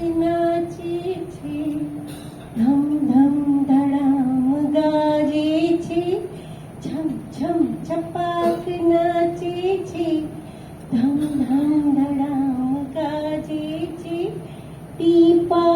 નાચે છે ધમ ધમ ધડામ ગાજે છે છમ છમ છપાક નાચે છે ધમ ધમ ધડામ ગાજે છે ટીપા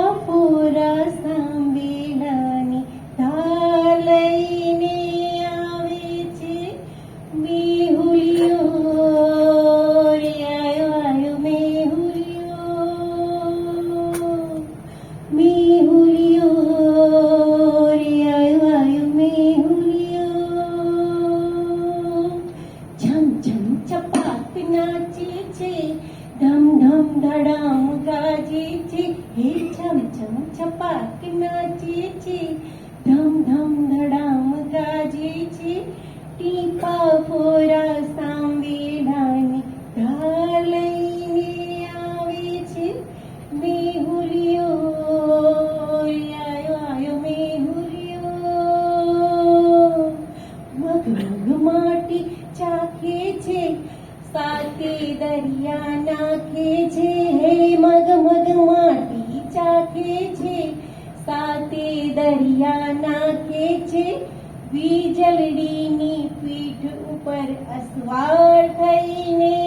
છે ધમ ધમ ધડામ ગાજે છે. ટીપા ફોરા સાંવેડાની ધાર આવે છે. મેહુલિયો, આયો મેહુલિયો. મગ મગ માટી ચાખે છે. સાથે દરિયા નાખે છે. છે. વીજળડીની પીઠ ઉપર અસવાર થઈને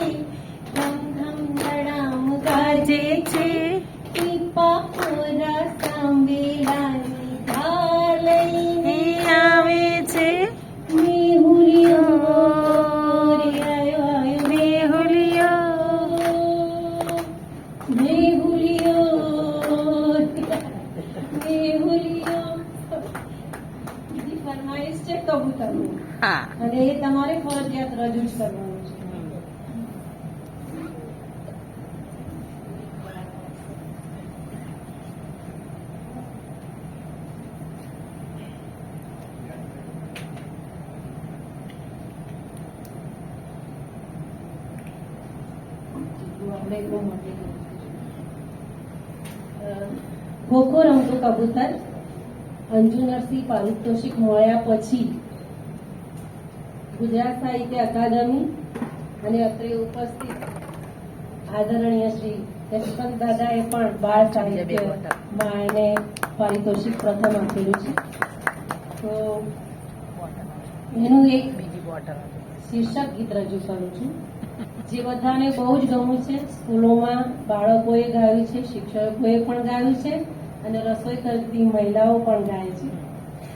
છે ધમ છે ધાર લઈને આવે છે મેહુલિયો મેહુલિયો મેહુલિયો મેહુલિયો ફરમાઈશ છે કબૂતરનું અને એ તમારે ફરજિયાત રજૂ જ કરવાનું. છે આપણે ખોખો રમતો કબૂતર અંજુ નરસિંહ પારિતોષિક મળ્યા પછી ગુજરાત સાહિત્ય અકાદમી અને અત્રે ઉપસ્થિત આદરણીય શ્રી યશવંત દાદાએ પણ બાળ સાહિત્યમાં એને પારિતોષિક પ્રથમ આપેલું છે. તો એનું એક બીજી બોટલ. શીર્ષક ગીત રજૂ કરું છું. જે બધાને બહુ જ ગમ્યું છે. સ્કૂલોમાં બાળકોએ ગાયું છે, શિક્ષકોએ પણ ગાયું છે અને રસોઈ કરતી મહિલાઓ પણ ગાય છે.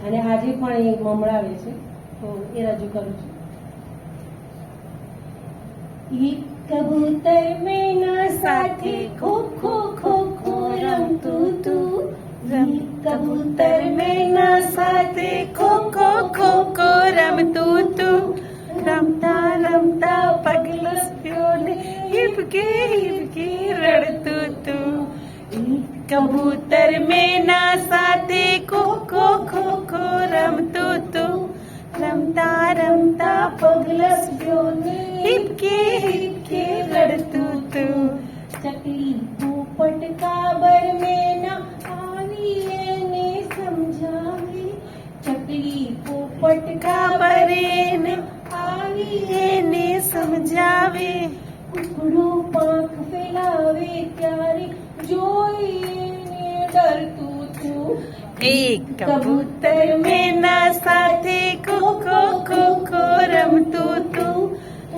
અને આજે પણ એ મમળાવે છે. તો એ રજૂ કરું છું. એક કબૂતર મેના સાથે ખો ખો ખો ખો રમતું કબૂતર મેના સાથે ખો ખો ખો ખો રમતું તું રમતા રમતા પગલસ્યો ને હિપકે હિપકે રડતું તું ચકલી પોપટ કાબર મેના આવી એને સમજાવી ચકલી પોપટ કાબર એને આવી એને સમજાવે કુકડો પાંખ ફેલાવે ત્યારે જોઈને ડરતું તું એક કબૂતર મેના સાથે ખો ખો ખો ખો રમતું તું.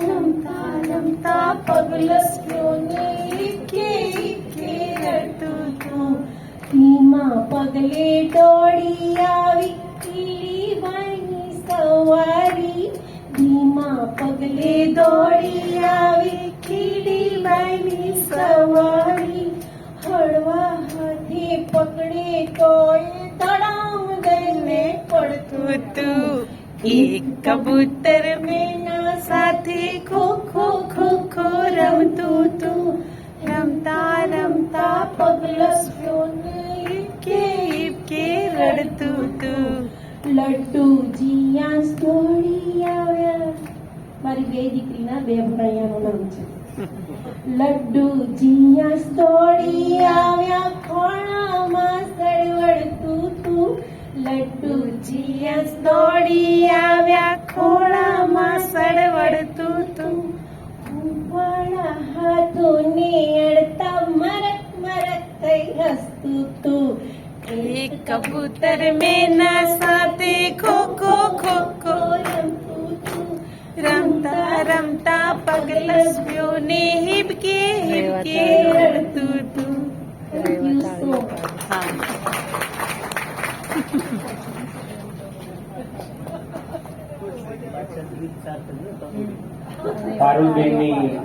રમતા રમતા પગલસ્યો ને ઈકે ઈકે રડતું પગલે દોડી આવી પીળી વાણી સવારી. ધીમા પગલે દોડી આવી ખીડી બાઈની સવારી. તું એક કબૂતર મેના સાથે ખો ખો ખો ખો રમતું તું રમતા રમતા પગલો કે કે રડતું તું લડ્ડુ જીયા સ્ટોરી આવ્યા મારી બે દીકરીના બે ભણિયાનું નામ છે. લડ્ડુ, જીયા સ્ટોરી આવ્યા ખોણામાં સળવડતું તું લડ્ડુ દોડી આવ્યા, ખોળામાં સળવડતું તું. ઉપાડા હાથોને અડતા મરક મરક થઈ હસતું તું. એક કબૂતર મેના સાથે ખો ખો ખો ખો રમતા રમતા પગલસ્યો ને હિબકે હિબકે રડતું તું. પારુલબેનની